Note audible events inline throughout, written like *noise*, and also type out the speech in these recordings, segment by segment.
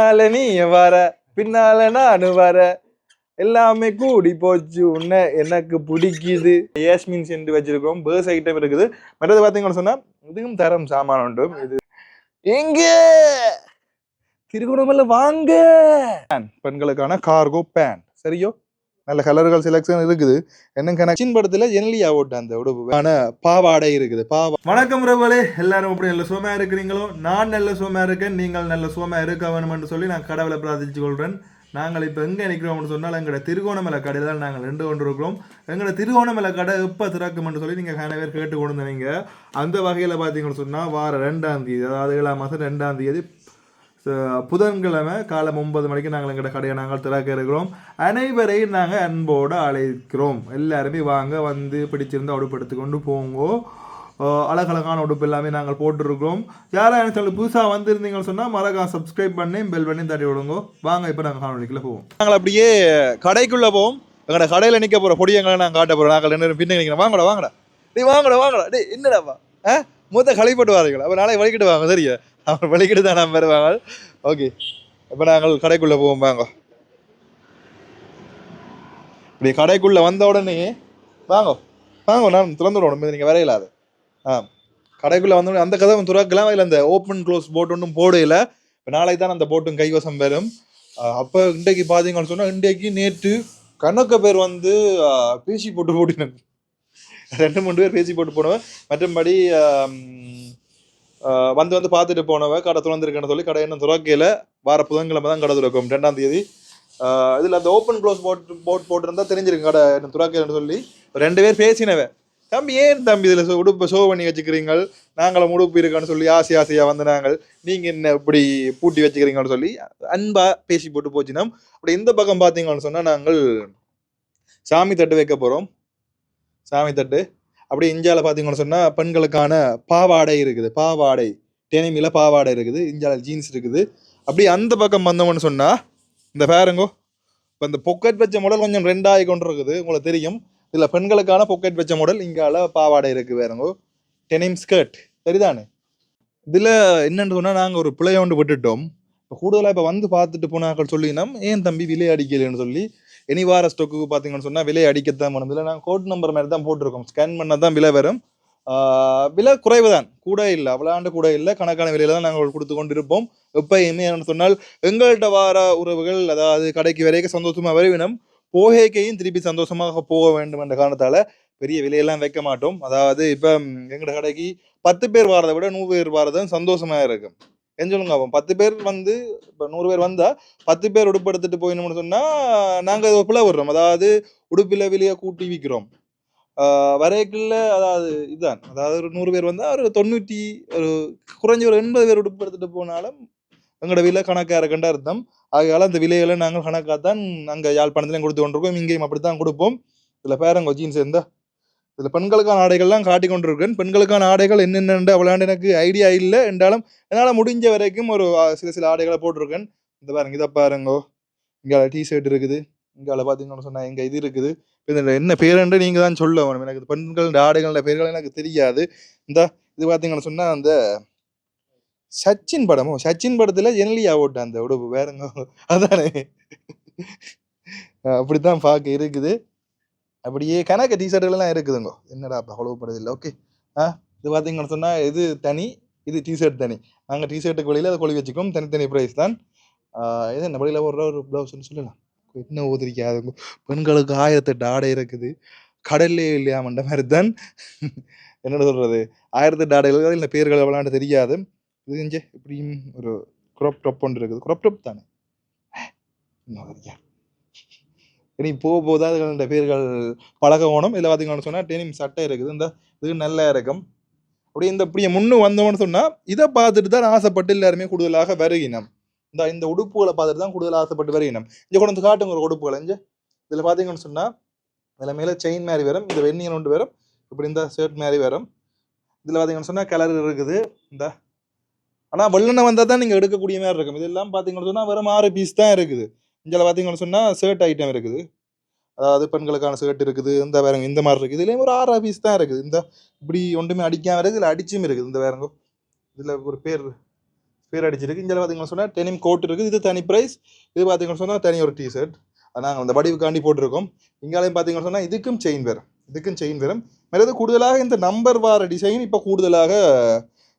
பின்னால நீ வர பின்னால நான் வர. எல்லாமே கூடி போச்சு. உன்ன எனக்கு பிடிக்குது. யாஸ்மின் சென்று வச்சிருக்கோம் பேர்ஸ் ஐட்டம் இருக்குது. மற்றது பார்த்தீங்கன்னு சொன்னா இதுவும் தரம் சாமான் உண்டு. இது எங்க? திருகுணமல்ல வாங்க. பெண்களுக்கான கார்கோ பேண்ட் சரியோ? நல்ல கலர்கள் செலெக்ஷன் இருக்குது. என்ன கனெக்ஷன் படத்துல ஜெனலியா ஓட்ட அந்த உடுப்பு. ஆன பாவாடை இருக்குது. பாவா வணக்கம் ரவலே எல்லாரும் அப்படி நல்ல சோமா இருக்கிறீங்களோ? நான் நல்ல சோமா இருக்கேன். நீங்கள் நல்ல சோமா இருக்க வேணும்னு சொல்லி நான் கடவுளை பிரார்த்திச்சு கொள்றேன் நாங்கள் இப்போ எங்கே நிற்கிறோம்னு சொன்னால் எங்களோட திருகோணமலை கடையில் தான் நாங்கள் ரெண்டு கொண்டிருக்கிறோம். எங்களோட திருகோணமலை கடை எப்போ திறக்கும்னு சொல்லி நீங்கள் கன பேர் கேட்டு கொண்டு அந்த வகையில் பார்த்தீங்கன்னு சொன்னால் வார ரெண்டாம் தேதி அதாவது ஏழாம் மாதம் ரெண்டாம் தேதி புதன்கிழமை காலை ஒன்பது மணிக்கு நாங்கள் எங்களோட கடையை நாங்கள் திறக்க இருக்கிறோம். அனைவரையும் நாங்கள் அன்போடு அழைக்கிறோம். எல்லாருமே வாங்க வந்து பிடிச்சிருந்தா உடுப்படுத்தி கொண்டு போங்கோ. அழகழகான உடுப்பு எல்லாமே நாங்கள் போட்டிருக்கிறோம். யாராவது எனக்கு புதுசாக வந்திருந்தீங்கன்னு சொன்னால் மறக்காம சப்ஸ்கிரைப் பண்ணி பெல் பண்ணி தட்டி விடுங்க. வாங்க இப்போ நாங்கள் காணொலிக்குள்ள போவோம். நாங்கள் அப்படியே கடைக்குள்ளே போவோம். எங்களோட கடையில் நிற்க போகிற பொடியங்களை நாங்கள் காட்ட போகிறோம் நாங்கள் ரெண்டு பேரும் பின்ன நிற்கிறோம் வாங்கடா வாங்கடா. டேய் வாங்கடா வாங்கடா. டேய் என்னடாப்பா ஆ? மூத்த களைப்பட்டு வாரீங்களா? அப்போ நாளைக்கு வலிக்கிட்டு வாங்க சரியா? அவர் வலிக்கிட்டு தான் நம்ம வருவாங்க ஓகே. இப்போ நாங்கள் கடைக்குள்ளே போவோம் வாங்க. இப்படி கடைக்குள்ளே வந்த உடனே வாங்க வாங்க நான் திறந்து விடணும் நீங்கள் வரையிலாது. ஆ கடைக்குள்ளே வந்த உடனே அந்த கதவு துறக்கலாம்? இல்லை அந்த ஓப்பன் க்ளோஸ் போட் ஒன்றும் போடையில இப்போ நாளைக்கு தான் அந்த போட்டும் கைவசம் வரும். அப்போ இன்றைக்கு பார்த்தீங்கன்னு சொன்னால் இன்றைக்கு நேற்று கணக்க பேர் வந்து பேசி போட்டு போட்டினாங்க ரெண்டு மூணு பேர் பேசி போட்டு போனவன். மற்றபடி வந்து வந்து பார்த்துட்டு போனவ கடை திறந்துருக்கேன்னு சொல்லி கடை இன்னும் துறக்கையில் வார புதன்கிழமை தான் கடை திறக்கும் ரெண்டாம் தேதி. இதில் அந்த ஓப்பன் க்ளோஸ் போட் போட் போட்டிருந்தா தெரிஞ்சிருக்கு கடை இன்னும் துறக்கைன்னு சொல்லி. ரெண்டு பேர் பேசினவ. தம்பி ஏன் தம்பி இதில் உடுப்பை ஷோ பண்ணி வச்சுக்கிறீங்க நாங்களும் உடுப்பு இருக்கான்னு சொல்லி ஆசை ஆசையாக வந்து நாங்கள் நீங்கள் என்ன இப்படி பூட்டி வச்சுக்கிறீங்கன்னு சொல்லி அன்பாக பேசி போட்டு போச்சுனா அப்படி இந்த பக்கம் பார்த்தீங்கன்னு சொன்னால் நாங்கள் சாமி தட்டு வைக்க போகிறோம் சாமி தட்டு. அப்படியே இந்தியாவில் பார்த்தீங்கன்னு சொன்னால் பெண்களுக்கான பாவாடை இருக்குது. பாவாடை. டெனிமில பாவாடை இருக்குது. இந்தியாவில் ஜீன்ஸ் இருக்குது. அப்படி அந்த பக்கம் வந்தோம்னு சொன்னால் இந்த பேருங்கோ இப்போ இந்த பொக்கெட் வச்ச மாடல் கொஞ்சம் ரெண்டாகி கொண்டு இருக்குது உங்களுக்கு தெரியும். இதில் பெண்களுக்கான பொக்கெட் வச்ச மாடல் இங்கால பாவாடை இருக்குது வேறங்கோ டெனிம் ஸ்கர்ட் சரிதானே? இதில் என்னென்னு சொன்னால் நாங்கள் ஒரு பிள்ளைய ஒன்று விட்டுட்டோம். இப்போ கூடுதலாக இப்போ வந்து பார்த்துட்டு போனாக்கள் சொல்லினோம் ஏன் தம்பி விலை அடிக்கலைன்னு சொல்லி எனிவார ஸ்டொக்கு பார்த்தீங்கன்னு சொன்னால் விலை அடிக்கத்தான் வேணும் இல்லை நாங்கள் கோட் நம்பர் மாதிரி தான் போட்டிருக்கோம். ஸ்கேன் பண்ணால் தான் விலை வரும். விலை குறைவு தான் கூட இல்லை. அவ்வளோண்டு கூட இல்லை. கணக்கான விலையில தான் நாங்கள் கொடுத்து கொண்டு இருப்போம் எப்பயுமே சொன்னால் எங்கள்கிட்ட வார உறவுகள் அதாவது கடைக்கு வரைக்கும் சந்தோஷமாக வருவினம் போகைக்கையும் திருப்பி சந்தோஷமாக போக வேண்டும் என்ற காரணத்தால் பெரிய விலையெல்லாம் வைக்க மாட்டோம். அதாவது இப்போ எங்களோட கடைக்கு பத்து பேர் வாரதை விட நூறு பேர் வாரதும் சந்தோஷமாக இருக்கும். என்ன சொல்லுங்க அப்போ பத்து பேர் வந்து இப்போ நூறு பேர் வந்தால் பத்து பேர் உடுப்பு எடுத்துட்டு போயிடணும்னு சொன்னால் நாங்கள் பிள்ளை விடுறோம். அதாவது உடுப்பில வெளியே கூட்டி விற்கிறோம் வரைக்குள்ள அதாவது இதுதான். அதாவது ஒரு நூறு பேர் வந்தால் ஒரு தொண்ணூற்றி ஒரு குறைஞ்ச ஒரு எண்பது பேர் உடுப்பு எடுத்துகிட்டு போனாலும் எங்களோட விலை கணக்காக இருக்கண்டா அர்த்தம். ஆகையால் அந்த விலைகளை நாங்கள் கணக்காக தான் அங்கே யாழ்ப்பாணத்துலையும் கொடுத்து கொண்டிருக்கோம். இங்கேயும் அப்படி தான் கொடுப்போம். இதில் பேரங்க ஜீன்ஸ் இருந்தால் இதில் பெண்களுக்கான ஆடைகள்லாம் காட்டி கொண்டிருக்கேன் பெண்களுக்கான ஆடைகள் என்னென்ன அவ்வளோண்டு எனக்கு ஐடியா இல்லை. என்றாலும் என்னால் முடிஞ்ச வரைக்கும் ஒரு சில சில ஆடைகளை போட்டிருக்கேன். இந்த பாருங்க இதை பாருங்கோ. இங்கே டிஷர்ட் இருக்குது. இங்கே பார்த்தீங்கன்னு சொன்னால் எங்கள் இது இருக்குது. இதில் என்ன பேருன்னு நீங்கள் தான் சொல்ல வேணும். எனக்கு இது பெண்களோட ஆடைகளோட பேர்கள் எனக்கு தெரியாது. இந்த இது பார்த்தீங்கன்னு சொன்னால் அந்த சச்சின் படமோ? சச்சின் படத்தில் ஜெனலியா ஓட்டு அந்த உடுப்பு. வேறங்க அதானே. அஹ் அப்படித்தான் பார்க்க இருக்குது. அப்படியே கணக்கு டிஷர்ட்டுகள்லாம் இருக்குதுங்க. என்னடா அப்போ அவ்வளோ ஓகே ஆ? இது பார்த்தீங்கன்னு சொன்னால் இது தனி இது டிஷர்ட் தனி. நாங்கள் டிஷர்ட்டுக்கு வெளியில் அதை கொழி வச்சுக்கோம் தனித்தனி ப்ரைஸ் தான். இது என்ன வெளியில் ஒரு ஒரு ப்ளவுஸ்னு சொல்லலாம். என்ன ஊதிரிக்காதுங்க பெண்களுக்கு ஆயிரத்தெட்டு ஆடை இருக்குது. கடல்லே இல்லையா மண்ட மாதிரி தான். என்னோட சொல்கிறது ஆயிரத்தெட்டு ஆடைகள் இல்லை பேர்கள் எவ்வளோன்னு தெரியாது. இது இங்கே இப்படியும் ஒரு க்ராப் டாப் ஒன்று இருக்குது. க்ராப் டாப் தானே? என்ன இனி போக போதா அதுகளோட பேர்கள் பழக இதில் பார்த்தீங்கன்னு சொன்னால் டெனிம் சட்டை இருக்குது. இந்த இது நல்லா இருக்கும் அப்படி இந்த இப்படி முன்னு வந்தோம்னு சொன்னால் இதை பார்த்துட்டு தான் ஆசைப்பட்டு எல்லாருமே கூடுதலாக வருகினம். இந்த இந்த உடுப்புகளை பார்த்துட்டு தான் கூடுதலாக ஆசைப்பட்டு வருகினம். இங்கே கொண்டு வந்து காட்டுங்க ஒரு உடுப்புகளை. இங்கே இதில் பார்த்தீங்கன்னு சொன்னால் இதில் மேலே செயின் மாதிரி வரும். இந்த வெண்ணியன் ஒன்று வரும். இப்படி இந்த ஷர்ட் மாதிரி வரும். இதில் பார்த்தீங்கன்னு சொன்னால் கலர் இருக்குது. இந்த ஆனால் வெள்ளனை வந்தால் தான் நீங்கள் எடுக்கக்கூடிய மாதிரி இருக்கும். இதெல்லாம் பார்த்தீங்கன்னு சொன்னால் வெறும் ஆறு பீஸ் தான் இருக்குது. இதில் பார்த்தீங்கன்னு சொன்னால் ஷர்ட் ஐட்டம் இருக்குது. அதாவது பெண்களுக்கான ஷர்ட் இருக்குது இந்த வேறங்க இந்த மாதிரி இருக்குது. இதுலேயும் ஒரு ஆறு ஆஃபீஸ் தான் இருக்குது. இந்த இப்படி ஒன்றுமே அடிக்காமல் இருக்குது இதில் அடிச்சும் இருக்குது இந்த வேறங்க. இதில் ஒரு பேர் பேர் அடிச்சிருக்கு. இங்கே பார்த்தீங்கன்னு சொன்னால் டெனிம் கோட் இருக்குது. இது தனி ப்ரைஸ் இது பார்த்தீங்கன்னு சொன்னால் தனி ஒரு டிஷர்ட் அது நாங்கள் அந்த வடிவுக்காண்டி போட்டிருக்கோம். இங்காலையும் பார்த்தீங்கன்னு சொன்னால் இதுக்கும் செயின் வரும் இதுக்கும் செயின் வரும் மேலே கூடுதலாக இந்த நம்பர் வார டிசைன் இப்போ கூடுதலாக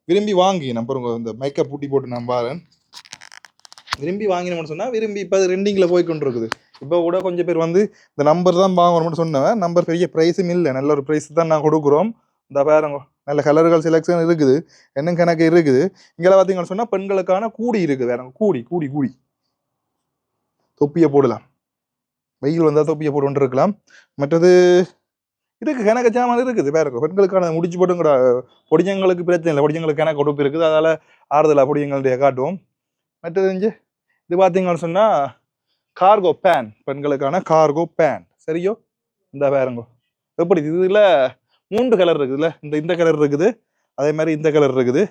விரும்பி வாங்கி நம்பர் இந்த மேக்கப் பூட்டி போட்டு நான் பாரேன் விரும்பி வாங்கினோம்னு சொன்னால் விரும்பி இப்போ அது ரெண்டிங்கில் போய் கொண்டு இருக்குது இப்போ கூட கொஞ்சம் பேர் வந்து இந்த நம்பர் தான் வாங்கணும்னு சொன்னவன் நம்பர் பெரிய ப்ரைஸும் இல்லை. நல்ல ஒரு ப்ரைஸ் தான் நான் கொடுக்குறோம். இந்த பாருங்க நல்ல கலர்கள் செலெக்ஷன் இருக்குது. என்ன கணக்கு இருக்குது. இங்கெல்லாம் பார்த்தீங்கன்னு சொன்னால் பெண்களுக்கான கூடி இருக்குது. வேற கூடி கூடி கூடி. தொப்பியை போடலாம். வெயில் வந்தால் தொப்பியை போட்டு இருக்கலாம் மற்றது இருக்குது கணக்கு சாமான் இருக்குது. வேற பெண்களுக்கான முடிச்சு போட்டுங்கிற பொடிஞ்சங்களுக்கு பிரச்சனை இல்லை. பொடிஞ்சங்களுக்கு கணக்கு உடுப்பு இருக்குது. அதால் ஆறுதலாக பொடியங்களுடைய காட்டுவோம் மற்றது இங்க இது பார்த்தீங்கன்னு சொன்னால் கார்கோ பேன் பெண்களுக்கான கார்கோ பேன் சரியோ? இந்த பாருங்கோ. எப்படி? இதில் மூன்று கலர் இருக்குதுல்ல? இந்த இந்த கலர் இருக்குது. அதே மாதிரி இந்த கலர் இருக்குது.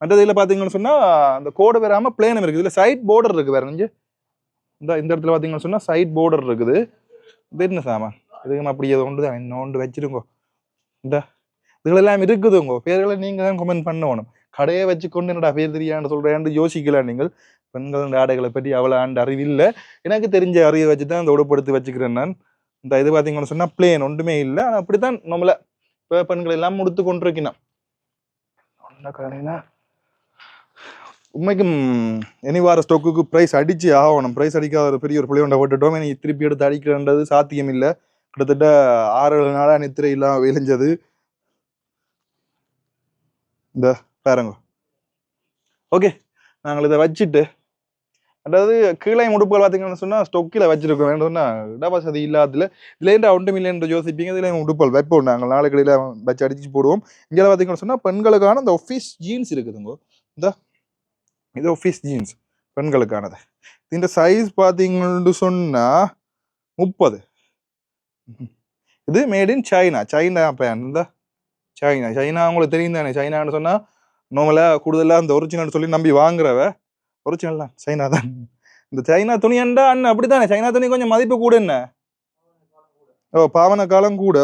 மற்றது இதில் பார்த்தீங்கன்னு சொன்னால் அந்த கோடு வராமல் பிளேனும் இருக்குது இதில் சைட் போர்டர் இருக்குது வேற இங்கே இந்த இந்த இடத்துல பார்த்தீங்கன்னு சொன்னால் சைட் போர்டர் இருக்குது. இது என்ன சாமான்? இதுக்கு அப்படி ஏதோ ஒன்று தான் இன்னொன்று வச்சிருங்கோ. இந்த இதுகளெல்லாம் இருக்குதுங்கோ. பேர்களை நீங்கள் தான் கமெண்ட் பண்ணணும். கடையை வச்சுக்கொண்டு என்னடா பேர் தெரியான்னு சொல்கிறேன்னு யோசிக்கலாம் நீங்கள். பெண்கள் ஆடைகளை பற்றி அவ்வளோ ஆண்டு அறிவில்லை. எனக்கு தெரிஞ்ச அறிவை வச்சு தான் இந்த உடுப்படுத்தி வச்சுக்கிறேன் நான். இந்த இது பார்த்தீங்கன்னு சொன்னால் பிளேன் ஒன்றுமே இல்லை. ஆனால் அப்படி தான் நம்மளை இப்போ பெண்கள் எல்லாம் முடித்து கொண்டிருக்கணும் காலையில் உண்மைக்கும் இனி வார ஸ்டோக்குக்கு ப்ரைஸ் அடிச்சு ஆகணும். ப்ரைஸ் அடிக்காத ஒரு பெரிய ஒரு பிள்ளையோண்ட போட்டுட்டோம். இனி திருப்பி எடுத்து அடிக்கிறன்றது சாத்தியம் இல்லை. கிட்டத்தட்ட ஆறு ஏழு நாளாக நித்திரை இல்லாம விளைஞ்சது இந்த பாருங்க. ஓகே நாங்கள் இதை வச்சுட்டு அதாவது கீழே முடுப்புகள் பார்த்தீங்கன்னு சொன்னால் ஸ்டொக்கில் வச்சிருக்கோம். வேணும் சொன்னால் இடவசதி இல்லாததுல இதுலேருந்து ஒன்றும் இல்லைன்ற யோசிப்பீங்க. இதில் உடுப்பல் வைப்போம் நாங்கள். நாளைக்கு கடையில் வச்சு அடிச்சு போடுவோம். இங்கே பார்த்தீங்கன்னு சொன்னால் பெண்களுக்கான இந்த ஒஃபீஸ் ஜீன்ஸ் இருக்குதுங்க. இந்த இது ஒஃபீஸ் ஜீன்ஸ் பெண்களுக்கானது. இந்த சைஸ் பார்த்தீங்கன்னு சொன்னால் முப்பது. இது made in China China pant இந்த சைனா சைனா அவங்களுக்கு தெரியும் தானே. சைனான்னு சொன்னால் நம்மளை கூடுதலாக அந்த ஒரிஜினல் சொல்லி நம்பி வாங்குறவ ஒரிஜினல் தான் சைனா தான். இந்த சைனா துணியண்டா அண்ணன் அப்படித்தானே? சைனா துணி கொஞ்சம் மதிப்பு கூட என்ன ஓ பாவன காலம் கூட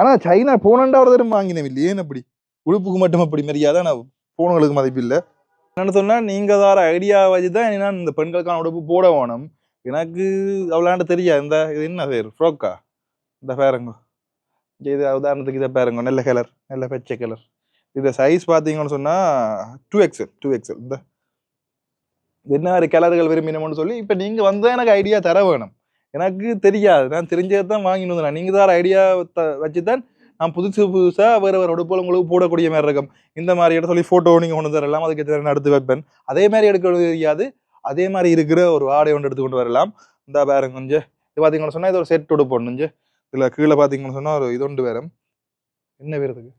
ஆனா சைனா போனண்டா ஒரு தரம் வாங்கினேன் இல்லையே அப்படி? உடுப்புக்கு மட்டும் அப்படி மரியாதை நான் போனவங்களுக்கு மதிப்பு இல்லை. என்னன்னு சொன்னா நீங்க தார ஐடியா வச்சு தான் நான் இந்த பெண்களுக்கான உடுப்பு போட வேணும். எனக்கு அவ்வளோண்டு தெரியாது இந்த இது என்ன பேர் ஃப்ரோக்கா இந்த பேருங்க இது உதாரணத்துக்கு இதை பாருங்க. நல்ல கலர் நல்ல பச்சை கலர் இது சைஸ் பார்த்தீங்கன்னு சொன்னால் டூ எக்ஸல் டூ எக்ஸல் இந்த என்ன மாதிரி கலர்கள் விரும்பினோம்னு சொல்லி இப்போ நீங்கள் வந்தால் எனக்கு ஐடியா தர வேணும். எனக்கு தெரியாது. நான் தெரிஞ்சது தான் வாங்கிட்டு வந்தேன். நீங்கள் தான் ஐடியா வச்சு தான் நான் புதுசு புதுசாக வேறு வேறு உடுப்புகள் உங்களுக்கு போடக்கூடிய மாதிரி இருக்கும். இந்த மாதிரி இடம் சொல்லி ஃபோட்டோ நீங்கள் கொண்டு தரலாம். அதுக்கு ஏற்ற நான் எடுத்து வைப்பேன். அதே மாதிரி எடுக்க தெரியாது. அதே மாதிரி இருக்கிற ஒரு ஆடை ஒன்று எடுத்து கொண்டு வரலாம். இந்த பாருங்க கொஞ்சம் இது பார்த்தீங்கன்னு சொன்னால் இது ஒரு செட் உடுப்பு ஒன்று. இதில் கீழே பார்த்தீங்கன்னு சொன்னால் ஒரு இது ஒன்று வேறு. என்ன வேறதுக்கு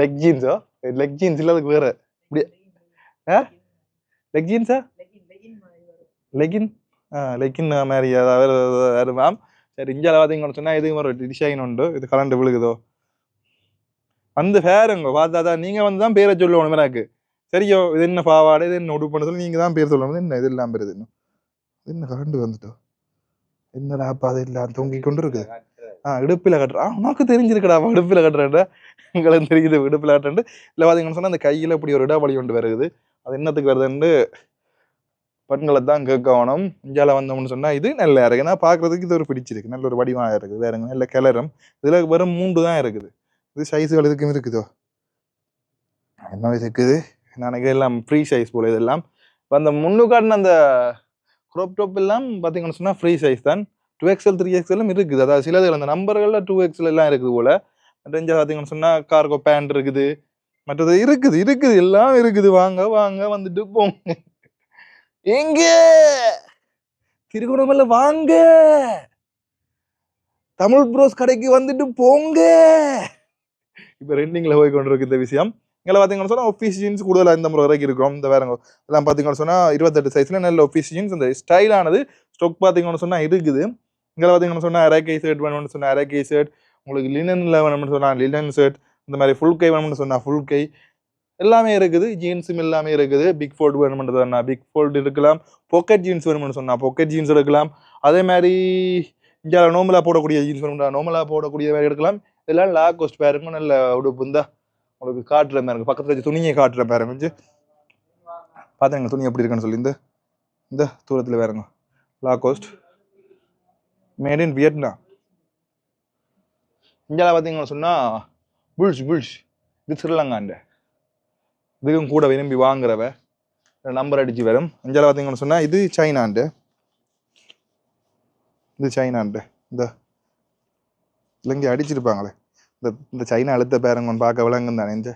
லெக் ஜீன்ஸா லெக் ஜீன்ஸ் இல்லை அதுக்கு வேற. இப்படி ஆ? லெக் ஜீன்ஸா லெகின் ஆ லெகின் மாதிரி அதாவது வேறு மேம் சரி இந்தியாவில் பார்த்தீங்கன்னு சொன்னால் இதுக்கு ஒரு டிசைன் உண்டு. இது கலண்டு விழுகுதோ? வந்து ஃபேருங்க பார்த்தா தான் நீங்கள் வந்து தான் பேரை சொல்லணும் எனக்கு. சரியோ இது என்ன பாவாடை இது என்ன உடுப்புன்னு சொல்லி நீங்கள் தான் பேர் சொல்லணும். என்ன இது இல்லாமல் பேர் இன்னும் என்ன? கரண்டு வந்துட்டோம் என்னடா அப்பா அது இல்லை தொங்கி கொண்டு இருக்குது ஆ இடுப்பில் கட்டுறா. ஆ, உனக்கு தெரிஞ்சிருக்கடா இடுப்பில் கட்டுறேன்டா. உங்களுக்கு தெரியுது இடுப்பில் கட்டுறேன் இல்லை பார்த்தீங்கன்னு சொன்னால் அந்த கையில் இப்படி ஒரு இடவழி ஒன்று வருது அது என்னத்துக்கு வருதுன்னு பெண்களை தான் கேட்கணும். இந்தியாவில் வந்தோம்னு சொன்னால் இது நல்லா இருக்கு ஏன்னா பார்க்குறதுக்கு இது ஒரு பிடிச்சிருக்கு நல்ல ஒரு வடிவமாக இருக்குது. வேறுங்க நல்ல கிளறும். இதில் வெறும் மூன்று தான் இருக்குது. இது சைஸுகள் இதுக்கும் இருக்குதோ? என்ன இருக்குது? எனக்கு எல்லாம் ஃப்ரீ சைஸ் போல இதெல்லாம். இப்போ அந்த முன்னுக்காட்டின அந்த க்ரோப் டாப் எல்லாம் பார்த்தீங்கன்னு சொன்னால் ஃப்ரீ சைஸ் தான். டூ எக்ஸ்எல் த்ரீ எக்ஸ்எல்லும் இருக்குது. அதாவது சிலது அந்த நம்பர்களில் டூ எக்ஸ்எல் எல்லாம் இருக்குது போல். ரெஞ்சா பார்த்தீங்கன்னு சொன்னால் கார்கோ பேண்ட் இருக்குது. மற்றது இருக்குது இருக்குது. எல்லாம் இருக்குது. வாங்க வாங்க வந்துட்டு போங்க. எங்க? திருகோணமல்ல வாங்க. தமிழ் ப்ரோஸ் கடைக்கு வந்துட்டு போங்க. இப்போ ரெண்டிங்கில் போய் கொண்டிருக்கு இந்த விஷயம். இங்கே பார்த்தீங்கன்னு சொன்னால் ஒஃபீஸ் ஜீன்ஸ் கூடுதலாக இந்த முறை வரைக்கும் இருக்கும் இந்த வேறங்க. இதெல்லாம் பார்த்தீங்கன்னு சொன்னால் இருபத்தெட்டு சைஸில் நல்ல ஒஃபீஸ் ஜீன்ஸ் அந்த ஸ்டைலானது ஸ்டொக் பார்த்தீங்கன்னு சொன்னால் இருக்குது. இங்கே பார்த்தீங்கன்னு சொன்னால் அரேக்கை ஷர்ட் வேணும்னு சொன்னால் அரேக்கை ஷர்ட் உங்களுக்கு லினனில் வேணும்னு சொன்னால் லினன் ஷர்ட் இந்த மாதிரி ஃபுல் கை வேணும்னு சொன்னால் ஃபுல் கை எல்லாமே இருக்குது. ஜீன்ஸும் எல்லாமே இருக்குது. பிக் ஃபோல்டு வேணுமென்றதுனா பிக் ஃபோல்டு இருக்கலாம். பாக்கெட் ஜீன்ஸ் வேணும்னு சொன்னால் பாக்கெட் ஜீன்ஸ் எடுக்கலாம். அதே மாதிரி இந்தியாவில் நோமலாக போடக்கூடிய ஜீன்ஸ் வேணும்னா நோமலாக போடக்கூடிய மாதிரி எடுக்கலாம். இதெல்லாம் லா கோஸ்ட் பேருக்கும் நல்ல உடுப்பு. இருந்தா உங்களுக்கு காட்டுற பாருங்க பக்கத்தில் வச்சு துணியை காட்டுற பாருங்க கொஞ்சம் பார்த்துங்க துணி எப்படி இருக்குன்னு சொல்லி. இந்த இந்த தூரத்தில் வேறுங்க. Lacoste made in Vietnam இந்தியாவில் பார்த்தீங்கன்னு சொன்னால் புல்ஸ் புல்ஸ் இது ஸ்ரீலங்காண்ட. இதுக்கும் கூட விரும்பி வாங்குறவ நம்பர் அடித்து வரும். இந்தியாவில் பார்த்தீங்கன்னு சொன்னால் இது சைனாண்டு. இது சைனாண்டு. இந்த இல்லைங்க அடிச்சிருப்பாங்களே. இந்த இந்த சைனா அழுத்த பேரங்கன்னு பார்க்க விளங்கும் தானே இந்த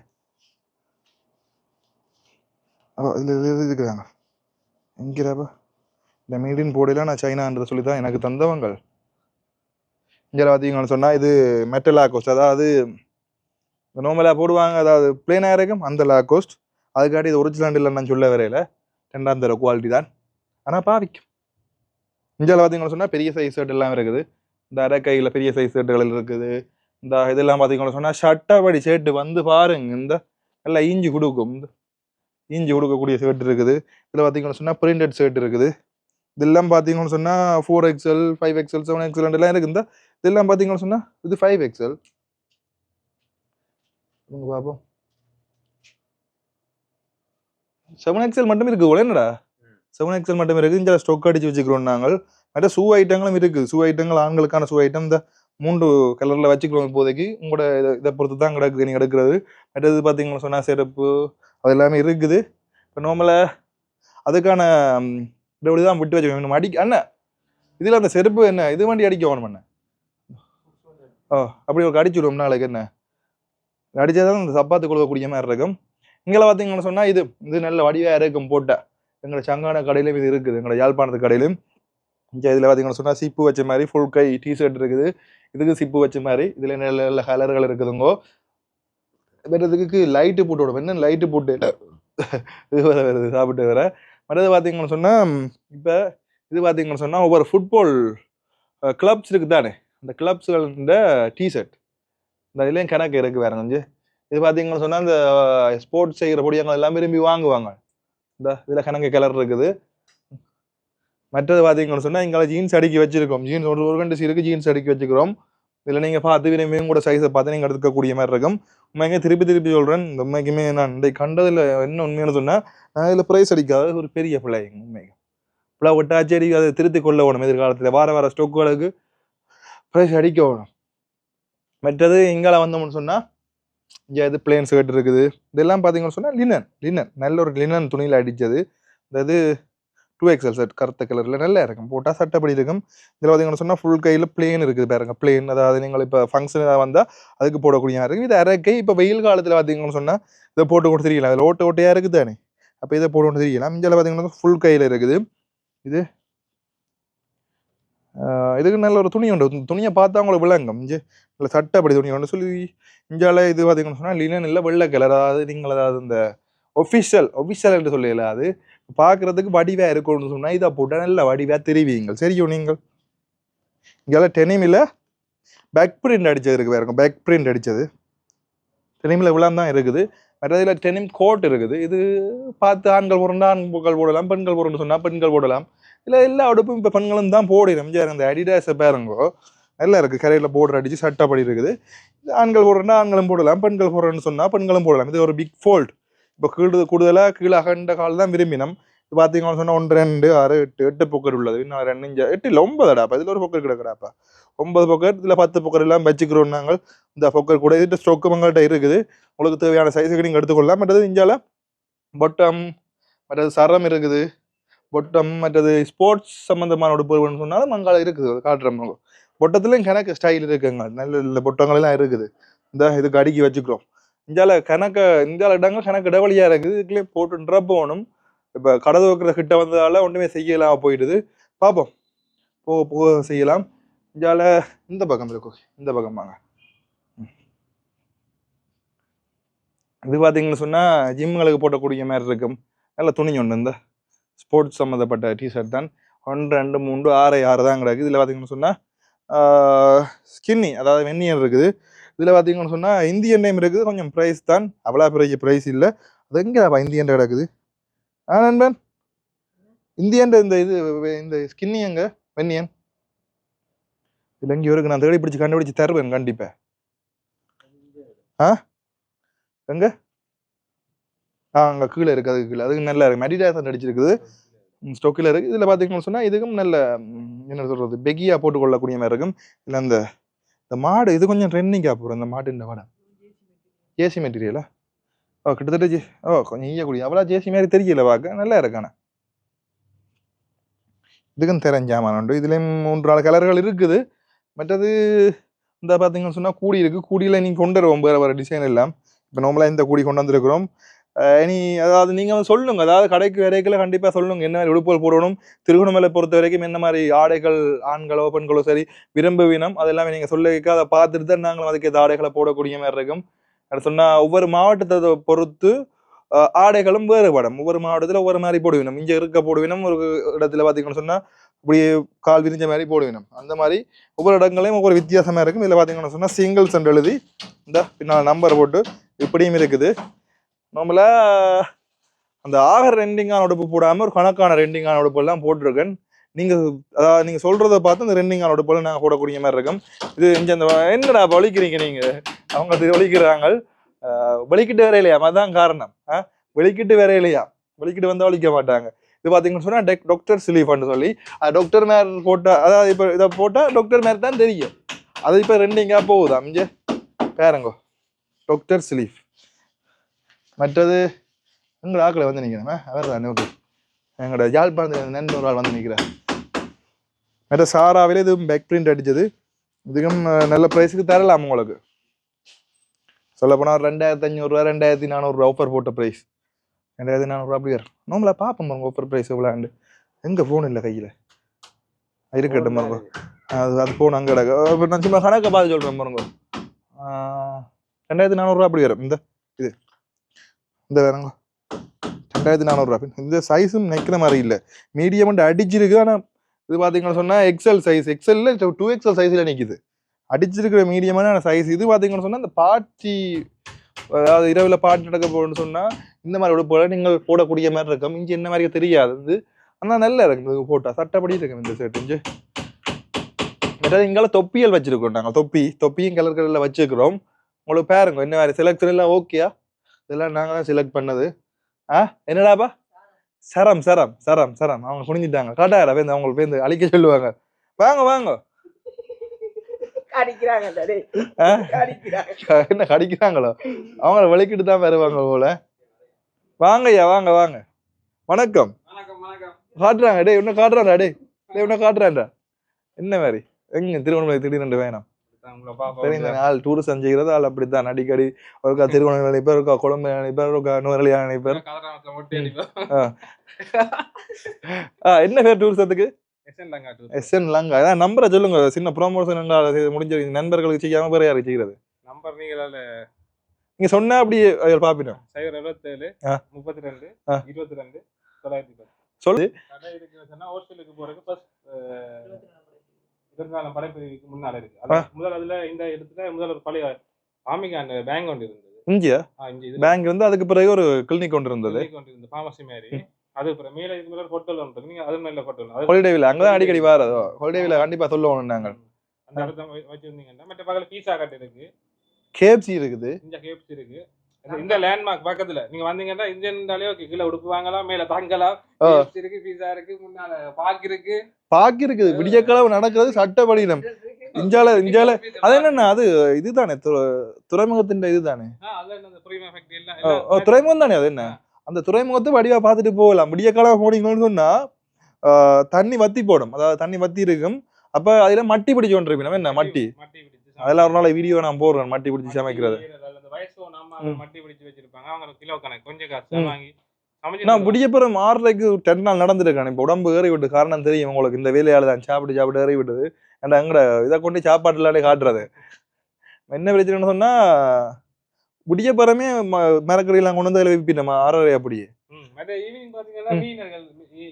அப்போ இதில் இது இருக்குதாங்க எங்கிறப்ப இந்த மீடின் போடையில் நான் சைனான்றதை சொல்லி தான் எனக்கு தந்தவங்கள். இங்கே பார்த்தீங்கன்னு சொன்னால் இது மெட்டல் லாக்கோஸ்ட் அதாவது நார்மலாக போடுவாங்க அதாவது பிளேனாக இருக்கும் அந்த லாக்கோஸ்ட் அதுக்காட்டி இது ஒரிஜினல் இல்லை நான் சொல்ல வரையில ரெண்டாம் தர குவாலிட்டி தான். ஆனால் பாவிக்கும். இந்தியாவில் பார்த்தீங்கன்னு சொன்னால் பெரிய சைஸ் ஷர்ட் எல்லாம் இருக்குது. இந்த அரை கையில் பெரிய சைஸ் ஷர்ட்டுகள் இருக்குது. இந்த இதெல்லாம் பார்த்தீங்கன்னா சொன்னால் ஷர்ட்டபடி ஷர்ட்டு வந்து பாருங்க இந்த நல்லா இஞ்சி கொடுக்கும். இந்த ஈஞ்சி கொடுக்கக்கூடிய ஷர்ட் இருக்குது. இதில் பார்த்தீங்கன்னு சொன்னால் பிரிண்டட் ஷர்ட் இருக்குது. இதெல்லாம் பார்த்தீங்கன்னு சொன்னால் four XL five XL seven XL எல்லாம் இருக்குது இந்த இதெல்லாம் பார்த்தீங்கன்னு சொன்னால் இது ஃபைவ் எக்ஸ்எல் பார்ப்போம் செவன் எக்ஸல் மட்டும் இருக்குது போல என்னடா? செவன் எக்ஸல் மட்டும் இருக்குது இந்த ஸ்டொக் அடித்து வச்சுக்கிறோம் நாங்கள். மற்ற ஷூ ஐட்டங்களும் இருக்குது. ஷூ ஐட்டங்கள் ஆண்களுக்கான ஷூ ஐட்டம் இந்த மூன்று கலரில் வச்சுக்கிறோம் இப்போதைக்கு. உங்களோட இதை இதை பொறுத்து தான் கிடக்குது நீங்கள் எடுக்கிறது. மற்றது பார்த்தீங்கன்னா சொன்னால் செருப்பு அது எல்லாமே இருக்குது. இப்போ நார்மலாக அதுக்கான இப்படி தான் விட்டு வச்சுக்கணும். நம்ம அடிக்க அண்ணா இதில் அந்த செருப்பு என்ன? இது வண்டி அடிக்க வேணும் என்ன ஓ அப்படி ஒரு அடிச்சு விடுவோம் நாளைக்கு என்ன? அடித்தா தான் இந்த சப்பாத்து கொடுக்கக்கூடிய மாதிரி இருக்கும். இங்கே பார்த்தீங்கன்னு சொன்னால் இது இது நல்ல வடிவாக இருக்கும் போட்ட. எங்களை சங்கான கடையிலும் இது இருக்குது. எங்களை யாழ்ப்பாணத்து கடையிலும். இங்கே இதில் பார்த்தீங்கன்னு சொன்னால் சிப்பு வச்ச மாதிரி ஃபுல் கை டிஷர்ட் இருக்குது. இதுக்கு சிப்பு வச்ச மாதிரி இதில் நல்ல நல்ல கலர்கள் இருக்குதுங்கோ. வேறு இதுக்கு லைட்டு போட்டு விடும் என்ன லைட்டு போட்டு? *laughs* இது வர வருது சாப்பிட்டு வர மற்றது பார்த்தீங்கன்னு சொன்னால் இப்போ இது பார்த்தீங்கன்னு சொன்னால் ஒவ்வொரு ஃபுட்பால் கிளப்ஸ் இருக்குது தானே அந்த கிளப்ஸுகள டிஷர்ட் இந்த இதுலேயும் கணக்கு இருக்குது வேற கொஞ்சம் இது பார்த்தீங்கன்னு சொன்னால் இந்த ஸ்போர்ட்ஸ் செய்கிற பொடியங்கள் எல்லாம் விரும்பி வாங்குவாங்க. இந்த இதில் கணக்கு கலர் இருக்குது. மற்றது பார்த்தீங்கன்னு சொன்னால் எங்களை ஜீன்ஸ் அடுக்கி வச்சிருக்கோம். ஜீன்ஸ் ஒரு ஒரு கண்டு சீருக்கு ஜீன்ஸ் அடுக்கி வச்சுக்கிறோம். இதில் நீங்கள் பார்த்து விரும்பியும் கூட சைஸை பார்த்து நீங்கள் எடுத்துக்கக்கூடிய மாதிரி இருக்கும். உண்மைங்க திருப்பி திருப்பி சொல்கிறேன் இந்த உண்மைக்குமே நான் இந்த கண்டதில் என்ன உண்மையான சொன்னால் நான் இதில் ப்ரைஸ் அடிக்காத ஒரு பெரிய பிள்ளை உண்மைக்கு. பிள்ளை விட்டாச்சு அடி அதை திருத்தி கொள்ள வேணும் எதிர்காலத்தில். வார வார ஸ்டோக்குகளுக்கு ப்ரைஸ் அடிக்க வேணும். மற்றது இங்கால வந்தோம்னு சொன்னால் இங்கே இது பிளேன் ஷர்ட் இருக்குது. இதெல்லாம் பார்த்தீங்கன்னு சொன்னால் லினன் லினன் நல்ல ஒரு லினன் துணியில் அடித்தது இந்த இது டூ எக்ஸல் செட் கருத்த கலரில் நல்லா இருக்கும். போட்டால் சட்டப்படி இருக்கும். இதில் பார்த்தீங்கன்னு சொன்னால் ஃபுல் கையில் பிளேன் இருக்குது பாருங்க பிளேன் அதாவது நீங்கள் இப்போ ஃபங்க்ஷன் வந்தால் அதுக்கு போடக்கூடிய இருக்குது. இது அரைக்கை இப்போ வெயில் காலத்தில் பார்த்தீங்கன்னு சொன்னால் இதை போட்டு கொண்டு தெரியலாம். அதில் ஓட்ட ஓட்டையாக இருக்குது தானே? அப்போ இதை போட்டு கொண்டு தெரியலாம். இதில் பார்த்தீங்கன்னா ஃபுல் கையில் இருக்குது. இது இதுக்கு நல்ல ஒரு துணி உண்டு. துணியை பார்த்தா அவங்களுக்கு விளங்கும். இங்கே நல்ல சட்டப்படி துணி உண்டு. சொல்லி இஞ்சால இது பார்த்தீங்கன்னு சொன்னால் லினன் இல்லை வெள்ளை கலர் அதாவது நீங்கள் அதாவது இந்த ஒஃபிஷியல் ஒஃபிஷியல் என்று சொல்லல அது. பார்க்குறதுக்கு வடிவாக இருக்கும்னு சொன்னால் இதை போட்டால் நல்ல வடிவாக தெரிவிங்கள் சரியும் நீங்கள்? இங்கெல்லாம் டெனிமில் பேக் பிரிண்ட் அடித்தது இருக்குது பாருங்க பேக் பிரிண்ட் அடித்தது டெனிமில் இவ்வளோ தான் இருக்குது. மற்றதில் டெனிம் கோட் இருக்குது. இது பார்த்து ஆண்கள் போடுறா ஆண்கள் போடலாம் பெண்கள் போடணும்னு சொன்னால் பெண்கள் போடலாம். இல்லை எல்லா உடுப்பும் இப்போ பெண்களும் தான் போடிடும் இந்த அடிடாஸை பாருங்கோ. நல்லா இருக்குது கரையில் போர்டர் அடித்து சட்டப்படி இருக்குது. ஆண்கள் போடுறோன்னா ஆண்களும் போடலாம் பெண்கள் போடுறேன்னு சொன்னால் பெண்களும் போடலாம். இது ஒரு பிக் ஃபோல்ட் இப்போ கீழ் கூடுதலாக கீழே அகண்ட கால் தான் விரும்பினோம். இது பார்த்தீங்கன்னு சொன்னால் ஒன்று ரெண்டு ஆறு எட்டு எட்டு பொக்கர் உள்ளது. இன்னும் ரெண்டு இஞ்சு எட்டு இல்லை ஒன்பதுடாப்பா இதில் ஒரு பொக்கர் கிடக்குறாப்பா? ஒன்பது பொக்கர் இதில் பத்து பொக்கர் எல்லாம் வச்சுக்கிறோம் நாங்கள். இந்த பொக்கர் கூட இது ஸ்டோக்கு மங்கள்கிட்ட இருக்குது. உங்களுக்கு தேவையான சைஸுக்கு நீங்கள் எடுத்துக்கொள்ளலாம். மற்றது இஞ்சால பொட்டம் மற்றது சரம் இருக்குது. பொட்டம் மற்றது ஸ்போர்ட்ஸ் சம்மந்தமான உடுப்புகள்னு சொன்னாலும் மங்கால இருக்குது. அது காட்டுறோம் பொட்டத்துலேயும் கணக்கு ஸ்டைல் இருக்குங்க நல்ல நல்ல பொட்டங்கள் எல்லாம் இருக்குது. இந்த இதுக்கு அடுக்கி வச்சுக்கிறோம். இந்தியால கணக்க இந்தியாவில் இடங்கள் கணக்கு இடைவெளியாக இருக்குது. இதுக்குள்ளே போட்டுன்ற போகணும் இப்போ கடை துவக்கிற கிட்ட வந்ததால ஒன்றுமே செய்யலாம் போயிடுது. பார்ப்போம் போக போக செய்யலாம். இந்தியாவில் இந்த பக்கம் இருக்கும் இந்த பக்கம் வாங்க. இது பார்த்தீங்கன்னு சொன்னால் ஜிம்களுக்கு போட்டக்கூடிய மாதிரி இருக்கும் நல்ல துணி ஒன்று இந்த. ஸ்போர்ட்ஸ் சம்மந்தப்பட்ட டிஷர்ட் தான். ஒன்று ரெண்டு மூன்று ஆறு ஆறு தான் கிடக்கு. இதில் பார்த்தீங்கன்னு சொன்னால் ஸ்கின்னி அதாவது வெந்நியர் இருக்குது. இதில் பார்த்தீங்கன்னு சொன்னால் இந்தியன் டைம் இருக்குது. கொஞ்சம் ப்ரைஸ் தான். அவ்வளோ பெரிய ப்ரைஸ் இல்லை. அது எங்கேப்பா இந்தியன் கிடக்குது ஆ நண்பன்? இந்தியன் இந்த இது இந்த ஸ்கின்னி எங்க? வெண்ணியன்? இல்லை இங்கே இருக்கு. நான் தேடி பிடிச்சி கண்டுபிடிச்சி தருவேன் கண்டிப்பாக ஆ? எங்க? ஆ அங்கே கீழே இருக்குது அதுக்கு கீழே. அதுக்கு நல்லா இருக்குது மெடிடாசன் அடிச்சிருக்குது ஸ்டோக்கில் இருக்குது இதில் பார்த்தீங்கன்னு சொன்னால் இதுக்கும் நல்ல என்ன சொல்கிறது பெகியாக போட்டுக்கொள்ளக்கூடிய மாதிரி இருக்கும். இல்லை அந்த இந்த மாடு இது கொஞ்சம் ட்ரெண்டிங்காக போகிறோம் இந்த மாடு இந்த மாடை ஏசி மெட்டீரியலா ஓ கிட்டத்தட்ட ஜே ஓ கொஞ்சம் ஈயக்கூடிய அவ்வளோ ஜேசி மாதிரி தெரியல பார்க்க நல்லா இருக்கானே இதுக்கும் தெரிஞ்சாமான் உண்டு. இதுலேயும் மூன்று நாலு கலர்கள் இருக்குது. மற்றது இந்த பார்த்தீங்கன்னு சொன்னால் கூடி இருக்குது கூடியில் நீங்கள் கொண்டு வருவோம். வேறு வேறு டிசைன் எல்லாம். இப்போ நார்மலாக இந்த கூடி கொண்டு வந்திருக்கிறோம். இனி அதாவது நீங்கள் வந்து சொல்லுங்க. அதாவது கடைக்கு வரைக்கல கண்டிப்பாக சொல்லுங்க. என்ன மாதிரி உடுப்புகள் போடணும் திருகோணமலை பொறுத்த வரைக்கும் என்ன மாதிரி ஆடைகள் ஆண்களோ பெண்களோ சரி விரும்புவினம் அதெல்லாமே நீங்கள் சொல்ல வைக்க அதை பார்த்துட்டு தான் நாங்களும் அதுக்கு ஆடைகளை போடக்கூடிய மாதிரி இருக்கும். அது சொன்னால் ஒவ்வொரு மாவட்டத்தை பொறுத்து ஆடைகளும் வேறுபடும். ஒவ்வொரு மாவட்டத்தில் ஒவ்வொரு மாதிரி போடுவினம் இங்கே இருக்க போடுவினம் ஒரு இடத்துல பார்த்தீங்கன்னு சொன்னால் இப்படியே கால் விரிஞ்ச மாதிரி போடுவினம் அந்த மாதிரி ஒவ்வொரு இடங்களையும் ஒவ்வொரு வித்தியாசமாக இருக்கும். இதில் பார்த்தீங்கன்னு சொன்னால் சிங்கிள்ஸ் எழுதி இந்த பின்னால் நம்பர் போட்டு இப்படியும் இருக்குது. நம்மளை அந்த ஆகர் ரெண்டிங்கான உடுப்பு போடாமல் ஒரு கணக்கான ரெண்டிங்கான உடுப்பெல்லாம் போட்டிருக்கேன். நீங்கள் அதாவது நீங்கள் சொல்கிறத பார்த்து அந்த ரெண்டிங்கான உடுப்பெல்லாம் நாங்கள் போடக்கூடிய மாதிரி இருக்கும். இது இங்கே அந்த என்னடா வலிக்கிறீங்க நீங்கள் அவங்க அது வலிக்கிறாங்க. வலிக்கிட்டு வெளிக்கிட்டு வேற இல்லையா? அதான் காரணம். ஆ வெளிக்கிட்டு வேற இல்லையா? வெளிக்கிட்டு வந்தால் வலிக்க மாட்டாங்க. இது பார்த்தீங்கன்னு சொன்னால் டெக் டாக்டர் சிலீஃப்னு சொல்லி டாக்டர் மேர் போட்டால் அதாவது இப்போ இதை போட்டால் டாக்டர் மேர் தான் தெரியும். அது இப்போ ரெண்டிங்காக போகுதா இங்கே பேருங்கோ. டாக்டர் சிலீஃப். மற்றது எங்களோட ஆக்களை வந்து நிற்கிறேன் அவர் தான் ஓகே. எங்களோட யாழ்ப்பாணத்தில் நண்பர் ஆள் வந்து நிற்கிறார் மற்ற சாராவிலே இதுவும் பேக் பிரிண்ட் அடித்தது இதுக்கும் நல்ல ப்ரைஸுக்கு தரலாம் உங்களுக்கு. சொல்லப்போனால் ரெண்டாயிரத்தி அஞ்சூறுரூவா ரெண்டாயிரத்தி நானூறுரூவா ஆஃபர் போட்ட ப்ரைஸ் ரெண்டாயிரத்தி நானூறுரூவா அப்படி வரும். நம்மள பார்ப்போம் பாருங்க ஆஃபர் ப்ரைஸ் எவ்வளோண்டு எங்கே ஃபோன் இல்லை கையில். இருக்கட்டும் பாருங்க. அது அது ஃபோன் அங்கே கிடக்கு. இப்போ நான் சும்மா கணக்கை பார்த்து சொல்கிறேன் பாருங்க. ரெண்டாயிரத்தி நானூறுரூவா அப்படி வரும். இந்த இந்த வேறங்க. ரெண்டாயிரத்தி நானூறுரூவா இந்த சைஸும் நிற்கிற மாதிரி இல்லை. மீடியம் அடிச்சிருக்கு. ஆனால் இது பார்த்தீங்கன்னா சொன்னால் எக்ஸல் சைஸ் எக்ஸலில் டூ எக்ஸல் சைஸில் நிற்கிது அடிச்சிருக்கிற மீடியமான சைஸ் இது பார்த்தீங்கன்னு சொன்னால் இந்த பாட்டி அதாவது இரவில் பாட்டு நடக்க போகணும்னு சொன்னால் இந்த மாதிரி உடுப்புகளை நீங்கள் போடக்கூடிய மாதிரி இருக்கும். இங்கே என்ன மாதிரி தெரியாது. இது ஆனால் நல்லா இருக்கும். இது சட்டப்படி இருக்கும் இந்த ஷர்ட் இஞ்சி. மற்றது இங்கால தொப்பியல் வச்சிருக்கோம் நாங்கள் தொப்பி தொப்பியும் கலர் கலரில் வச்சிருக்கிறோம். உங்களுக்கு பாருங்க என்ன மாதிரி? செலக்ஷன் எல்லாம் ஓகேயா இதெல்லாம் நாங்கள் தான் செலக்ட் பண்ணது. ஆ என்னடாப்பா? சரம் சரம் சரம் சரம். அவங்க குனிஞ்சிட்டாங்க. காட்டாயிரம் பேருந்து அவங்களுக்கு பேருந்து அழிக்க சொல்லுவாங்க. வாங்க வாங்க. என்ன கடிக்கிறாங்களோ? அவங்கள விளக்கிட்டு தான் வருவாங்க போல. வாங்க ஐயா வாங்க வாங்க. வணக்கம். காட்டுறாங்க டேய் இன்னும் காட்டுறான்டா டேய். டேய் இன்னும் காட்டுறான்டா. என்ன மாதிரி? எங்க திருவண்ணாமலை திடீர்னு வேணாம் உங்களை பாப்பா சரி இந்த ஆள் டூரிசம் செய்கிறது ஆள் அப்படித்தான். அடிக்கடி ஒருக்கா திருவண்ணாமலை நினைப்பார் ஒருக்கா கொழும்பு நினைப்பார் ஒருக்கா அடிப்போம் ஆ. என்ன பேர் டூரிசத்துக்கு எஸ்என் லங்கா அதான் நம்பரை சொல்லுங்க. சின்ன ப்ரோமோஷன் முடிஞ்ச நண்பர்களுக்கு செய்யாம வேற யாருக்கு செய்யறது? நம்பர் நீங்கள் நீங்க சொன்னா அப்படியே பாப்பிட்டோம் சைபர் எழுபத்தேழு. முப்பத்தி ரெண்டு. இருபத்தி ரெண்டு தொள்ளாயிரத்தி சொல்லு. ஹோஸ்டலுக்கு போறதுக்கு நாலு படைப்பிரிவுக்கு முன்னால இருக்கு. முதல் அதுல இந்த இடத்துல முதல் ஒரு பழைய ஆமிகான் பேங்க் ஒன்று இருந்தது. இந்தியா ஆ, இங்க இது. பேங்க் வந்து அதுக்கு பிறகு ஒரு கிளினிக் ஒன்று இருந்தது. ஃபார்மசி மாதிரி அது அப்புறம் மேல இதுக்கு மேல ஹோட்டல் ஒன்று நீங்க அது மேல ஹோட்டல் ஹாலிடேவில் அங்கதான் அடிக்கடி வாரதோ ஹாலிடேவில் கண்டிப்பா சொல்லுவோம் நாங்கள். அந்த இடத்த வச்சிருந்தீங்கன்னா மற்ற பக்கத்துல பீஸா கட் இருக்கு. கேப்சி இருக்குது. இந்த கேப்ஸ் இருக்கு. இந்த- லேண்ட்மார்க் பக்கத்துல. நீங்க வந்தீங்கன்னா இந்தியன்டாலே ஓகே கீழே உடுப்பு வாங்கலாம் மேல தங்கலாம். இருக்கு பீஸா இருக்கு முன்னால பாக் இருக்கு. பாக்கி இருக்குது. விடியக்கிழமை நடக்கிறது சட்டப்படினம் இஞ்சால இஞ்சால அது என்னன்னா அது இதுதானே துறைமுகத்தின் இதுதானே? துறைமுகம் தானே அது என்ன? அந்த துறைமுகத்தை வடிவா பார்த்துட்டு போகலாம். விடியக்கால போனீங்கன்னு சொன்னா தண்ணி வத்தி போடும். அதாவது தண்ணி வத்தி இருக்கும். அப்ப அதுல மட்டி பிடிச்சு கொண்டிருப்பீங்க என்ன? மட்டி அதெல்லாம் ஒரு நாள் வீடியோ நான் போடுறேன். மட்டி பிடிச்சு சமைக்கிறது. மட்டி பிடிச்சு வச்சிருப்பாங்க. அவங்க கிலோ கணக்கு. கொஞ்சம் காசு. வாங்கி நான் விடியப்புறம் ஆறரைக்கு டென் நாள் நடந்திருக்கேன். இப்போ உடம்பு ஏறி விட்டு காரணம் தெரியும். உங்களுக்கு இந்த வேலையால தான் சாப்பிட்டு சாப்பிட்டு ஏறி விட்டது ஏன்டா அங்கட இதை கொண்டு சாப்பாட்டுலாலே காட்டுறது? என்ன பிரச்சனைன்னு சொன்னா விடியப்புறமே மரக்கறியெல்லாம் கொண்டு வந்து அதில் விற்பிட்டோமா ஆறரை அப்படியே ஈவினிங் பாத்தீங்கன்னா ம். மீனர்கள்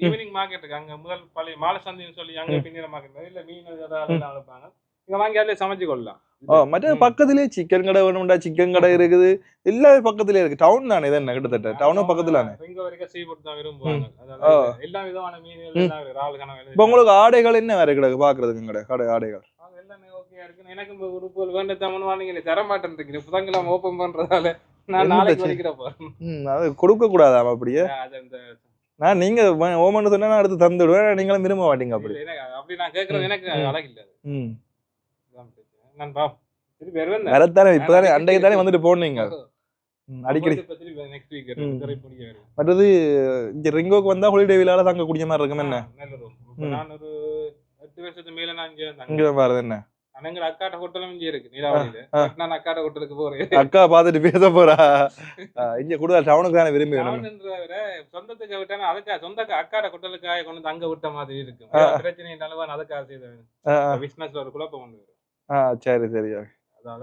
ஈவினிங் மார்க்கெட் இருக்கு அங்க முதல் பழைய மாலை சந்தைன்னு சொல்லி அங்க. பின்னிற மார்க்கெட் இல்ல மீன் அதெல்லாம் இங்க வாங்கி அதிலே சமைச்சு கொள்ளலாம். ஓ மற்ற ம். பக்கத்துலயே சிக்கன் கடை வேணும்டா சிக்கன் கடை இருக்குது. எல்லாமே பக்கத்துலயே இருக்கு. டவுன் தானே இது என்ன கிட்டத்தட்ட? டவுனும் பக்கத்துல இப்போ உங்களுக்கு ஆடைகள் என்ன வேற கிடக்கு? பாக்குறதுக்கு கடை கடை ஆடைகள். நாங்க எல்லாம் ஓகே இருக்கு. எனக்கு இந்த உடுப்புகள் வேண்டத்தாமனு வாங்கினீங்க தர மாட்டேன்றீங்க புதன்கிழமை ஓப்பன் பண்றதால நான் நாளைக்கு அது கொடுக்க கூடாதாம் அப்படியே? நான் நீங்க ஓமன்னு சொன்னா அடுத்து தந்து விடுவேன் நீங்களும் விரும்ப மாட்டீங்க அப்படி. இல்ல, எனக்கு அப்படி நான் கேட்கறது எனக்கு ம். வரத்தானே இப்பதானே அன்றைக்கு தானே வந்துட்டு போனீங்க? அடிக்கடி. மற்றது இங்க ரிங்கோக்கு வந்தா ஹாலிடே விழால தங்கக்கூடிய மாதிரி இருக்கும் என்ன. நான் ஒரு எட்டு வருஷத்துக்கு மேல நான் இங்க இங்க பாருது என்ன? அண்ணங்கிற அக்காட்ட ஹோட்டலும் இங்க இருக்கு. பட் நான் அக்காட்ட ஹோட்டலுக்கு போறேன். அக்கா பார்த்துட்டு பேச போறா. இங்க கூட டவுனுக்கு தானே விரும்பி சொந்தத்துக்கு விட்டா அதுக்கா சொந்த அக்காட ஹோட்டலுக்காக கொண்டு அங்க விட்ட மாதிரி. ஏதாவது பிரச்சனை இருந்தாலும் அதுக்காக செய்த ஆ, ஆ, பிசினஸ்ல ஒரு குழப்பம் உண்டு ஆ சரி சரி. அதால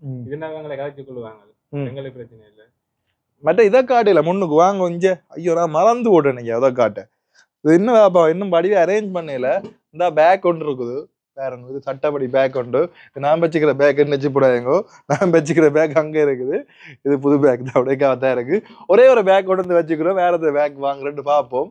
ம். இருந்தாங்க கதைச்சு கொள்ளுவாங்க ம். எங்களுக்கு பிரச்சனை இல்லை. மற்ற இதை காட்டல முன்னுக்கு வாங்க இங்க. ஐயோ நான் மறந்து போட்டேன் நீங்க அதை காட்ட. இது இன்னும் அப்ப இன்னும் படிவே அரேஞ்ச் பண்ணல. இந்த பேக் ஒன்று இருக்குது. வேற ஒண்ணு, இது சட்டப்படி பேக் உண்டு. இது நான் வச்சுக்கிற பேக் வச்சு போடாதீங்க நான் வச்சுக்கிற பேக் அங்கே இருக்குது. இது புது பேக் தான். அப்படியே தான் இருக்கு. ஒரே ஒரு பேக் கொண்டு வந்து வச்சுக்கிறோம். வேற பேக் வாங்குறேன்னு பார்ப்போம்.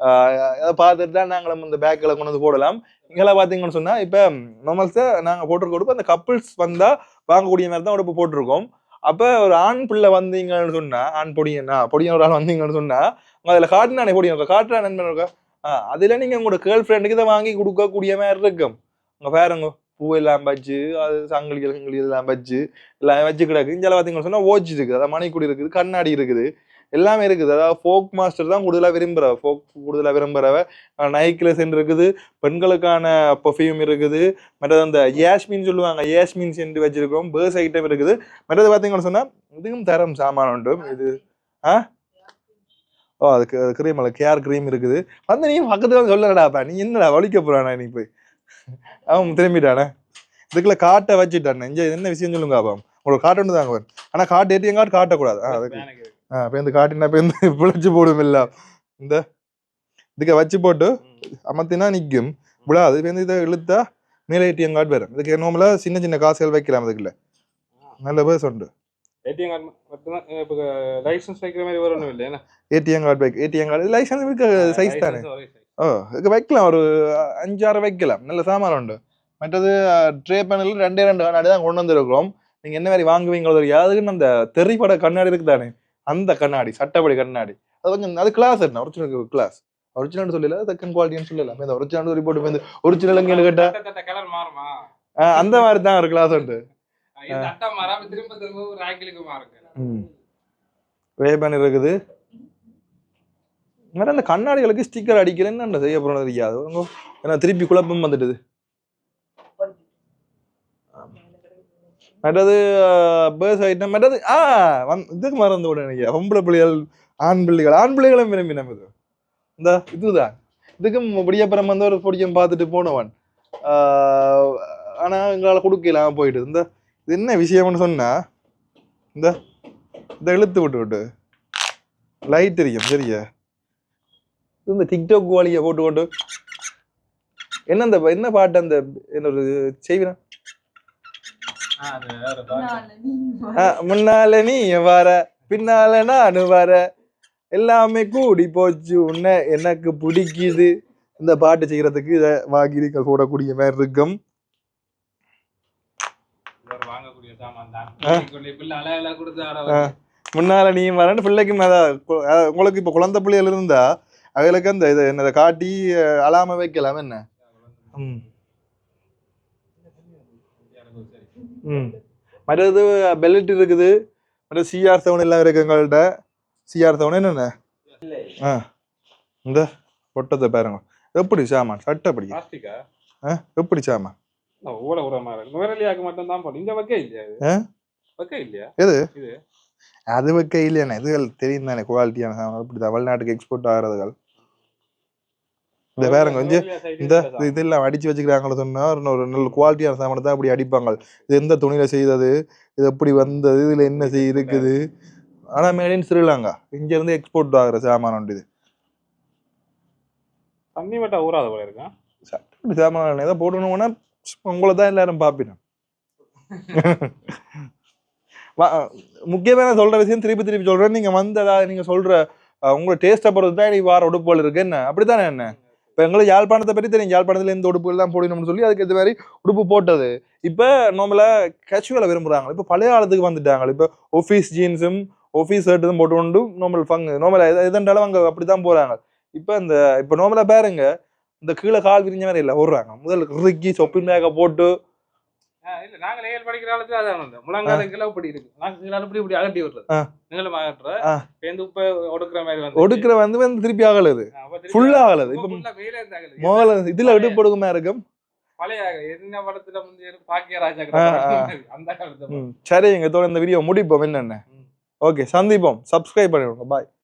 அதை பார்த்துட்டு தான் நாங்களும் இந்த பேக்கில் கொண்டு வந்து போடலாம். இங்கெல்லாம் பார்த்தீங்கன்னு சொன்னால் இப்போ நார்மல்ஸாக நாங்கள் போட்டிருக்க உடுப்பு அந்த கப்புள்ஸ் வந்தால் வாங்கக்கூடிய மாதிரி தான் உடுப்பு போட்டிருக்கோம். அப்போ ஒரு ஆண் பிள்ளை வந்தீங்கன்னு சொன்னால் ஆண் பொடியனா பொடியன் ஒரு ஆள் வந்தீங்கன்னு சொன்னால் அதில் அதுல காட்டுனானே பொடியன் இருக்கா? காட்டுறா நண்பன் இருக்கா? ஆ அதில் நீங்கள் உங்களோட கேர்ள் ஃப்ரெண்டுக்கு இதை வாங்கி கொடுக்கக்கூடிய மாதிரி இருக்கும். உங்கள் பேருங்க பூ எல்லாம் வச்சு அது சங்கிலி சங்கிலி எல்லாம் வச்சு எல்லாம் வச்சு கிடக்கு. இங்கே பார்த்தீங்கன்னு சொன்னால் ஓச்சு இருக்குது அதான் மணிக்குடி இருக்குது கண்ணாடி இருக்குது. எல்லாமே இருக்குது. அதாவது ஃபோக் மாஸ்டர் தான் கூடுதலாக விரும்புகிறவ ஃபோக் கூடுதலாக விரும்புகிறவ நைக்கில் சென்ட் இருக்குது. பெண்களுக்கான பர்ஃப்யூம் இருக்குது. மற்றது அந்த யாஸ்மின் சொல்லுவாங்க. யாஸ்மின் சென்ட் வச்சிருக்கோம் பேர்ஸ் ஐட்டம் இருக்குது. மற்றது பார்த்தீங்கன்னு சொன்னா இதுவும் தரம் சாமான் உண்டு. இது ஆ? ஓ அதுக்கு க்ரீம் அல்ல. கேர் க்ரீம் இருக்குது. வந்து நீ பக்கத்துல சொல்லலடாப்பா நீ என்னடா வலிக்க போறானா நீ போய்? அவன் திரும்பிட்டானே? இதுக்குள்ள காட்டை வச்சுட்டானே. இங்கே என்ன விஷயம் சொல்லுங்க அப்பா? உங்களுக்கு காட்டு தாங்க ஆனா காட்டு ஏடிஎம் காட்டு காட்டக்கூடாது. அதுக்கு. இந்த காட்டினா இப்போ இந்த *laughs* பிழைச்சி போடும் இல்ல. இந்த இதுக்கு வச்சு போட்டு. அமர்த்தினா நிற்கும் விழாது இப்போ இதை இழுத்தா மேலே ஏடிஎம் கார்டு வரும். இதுக்கு நார்மலாக சின்ன சின்ன காசுகள் வைக்கலாம் அதுக்குள்ள. நல்ல பேர்ஸ் உண்டு. ஏடிஎம் கார்டு மட்டும்தான் இப்போ லைசன்ஸ் வைக்கிற மாதிரி வரணும் இல்லை ஏடிஎம் கார்டு வைக்க ஏடிஎம் கார்டு லைசன்ஸ் இருக்க சைஸ் தானே. ஓ இதுக்கு வைக்கலாம் ஒரு அஞ்சாறு வைக்கலாம். நல்ல சாமான் உண்டு. மற்றது ட்ரே பேனல் ரெண்டே ரெண்டு கண்ணாடி தான் கொண்டு வந்திருக்கிறோம். நீங்க என்ன மாதிரி வாங்குவீங்களோ தெரியாது. அதுக்குன்னு அந்த தெறிப்பட கண்ணாடி இருக்கு தானே? அந்த கண்ணாடி சட்டப்படி கண்ணாடி. அது கொஞ்சம் அது கிளாஸ் என்ன? ஒரிஜினல் கிளாஸ் ஒரிஜினல் சொல்லல செகண்ட் குவாலிட்டின்னு சொல்லல. இந்த ஒரிஜினல் ரிப்போர்ட் வந்து ஒரிஜினல் எங்கே கேட்டா. கலர் மாறுமா? அந்த மாதிரி தான் ஒரு கிளாஸ் உண்டு. ரேபன் இருக்குது. வேற அந்த கண்ணாடிகளுக்கு ஸ்டிக்கர் அடிக்கலன்னு என்ன செய்ய போறது தெரியாது. ஏன்னா திருப்பி குழப்பம் வந்துடுது மற்றது பேர்ஸ் ஐட்டம் மற்றது ஆ வந் இதுக்கு மறந்து விட எனக்கு. பொம்பளை பிள்ளைகள் ஆண் பிள்ளைகள் ஆண் பிள்ளைகளும் விரும்பி நம்ம இந்த இதுதான். இதுக்கும் பொடியப்புறம் வந்து ஒரு பொடியம் பார்த்துட்டு போனவன். ஆனால் எங்களால் கொடுக்கலாம் போயிட்டு. இந்த இது என்ன விஷயம்னு சொன்னால் இந்த இதை இழுத்து விட்டு விட்டு. லைட் தெரியும் சரியா? இது இந்த டிக்டாக் வாலியை போட்டு கொண்டு என்ன அந்த என்ன பாட்டு அந்த என்ன ஒரு செய்வினா ஆ, அது வேற பாட்டு. ஆ, முன்னால நீ வர. பின்னால நானு வர. எல்லாமே கூடி போச்சு உன்னை எனக்கு பிடிக்குது. இந்த பாட்டு செய்யறதுக்கு இதை வாங்கி நீங்கள் போடக்கூடிய மாதிரி இருக்கும். முன்னால நீ வரன்னு பிள்ளைக்கும் உங்களுக்கு இப்போ குழந்தை பிள்ளைகள் இருந்தா அவங்களுக்கு அந்த இதை என்னதை காட்டி அலாம வைக்கலாம் என்ன? ம் ம் மற்றது பெல்ட் இருக்குது. மற்ற சிஆர் செவன் எல்லாம் இருக்கு எங்கள்கிட்ட சிஆர் செவன் என்னென்ன? ஆ. இந்த பொட்டத்தை பாருங்க. எப்படி சாமான்? சட்டப்படி பிளாஸ்டிக்கா? ஆ எப்படி சாமான்? ஊட உரமா இருக்கு நுவரலியாக்கு மட்டும் தான் போடும் இந்த வைக்க இல்லையா? வைக்க இல்லையா? எது? இது? அது வைக்க இல்லையானே இதுகள் தெரியும் தானே குவாலிட்டியான சாமான். அப்படி தான் வெளிநாட்டுக்கு எக்ஸ்போர்ட் ஆகிறதுகள். இந்த நுவரெலியா side இந்த இதெல்லாம் அடிச்சு வச்சுக்கிறாங்களோ சொன்னா ஒரு நல்ல குவாலிட்டியான சாமானை தான் அப்படி அடிப்பாங்க. இது எந்த துணியில செய்தது? இது எப்படி வந்தது? இதுல என்ன செய் இருக்குது? ஆனா மேட் இன் ஸ்ரீலங்கா இங்க இருந்து எக்ஸ்போர்ட் ஆகுற சாமான் இது. தண்ணி மட்டும் ஊறாத போல இருக்கா? சாமான் ஏதோ போடணும்னா உங்களை தான் எல்லாரும் பார்ப்பினோம் முக்கியமான சொல்ற விஷயம் திருப்பி திருப்பி சொல்றேன். நீங்க வந்ததா நீங்க சொல்ற அஹ், உங்களோட டேஸ்ட்டை பொறுத்து தான் நீ வார உடுப்புகள் இருக்கு. என்ன? அப்படித்தானே என்ன? இப்போ எங்களுக்கு யாழ்ப்பாணத்தை பற்றி தெரியும். யாழ்ப்பாணத்தில் இந்த உடுப்புகள் தான் போடணும்னு சொல்லி அதுக்கு இது மாதிரி உடுப்பு போட்டது. இப்போ நார்மலா கேஷுவலாக விரும்புகிறாங்க இப்போ பழைய காலத்துக்கு வந்துட்டாங்க. இப்போ ஆஃபீஸ் ஜீன்ஸும் ஆஃபீஸ் ஷர்ட்டும் போட்டு கொண்டு நார்மல் ஃபங்கு நார்மல் எதென்றாலும் அவங்க அப்படி தான் போகிறாங்க இப்போ இந்த இப்போ நார்மலாக பாருங்க. இந்த கீழே கால் விரிஞ்ச மாதிரி இல்லை ஓடுறாங்க. முதல்ல ருக்கி சொப்பின் பேக்கை போட்டு இல்ல நாங்க ஏழு படிக்கிற காலத்துல அதான் வந்து முழங்காலுக்கெல்லாம் இப்படி இருக்கு. நாங்க இப்படி இப்படி அகட்டி விடுறது. ஆ. நீங்களும் அகட்டுற இப்ப ஒடுக்குற மாதிரி வந்து ஒடுக்குற வந்து வந்து திருப்பி ஆகலுது ஃபுல்லா ஆகலுது இப்போ முதல்ல இதுல கொடுக்குமா இருக்கும்? பழைய என்ன படத்துல வந்து பாக்கியராஜா. அந்த காலத்துல சரி எங்க தோட இந்த வீடியோ முடிப்போம். என்னென்ன. ஓகே சந்திப்போம். சப்ஸ்கிரைப் பண்ணிவிடுங்க பாய்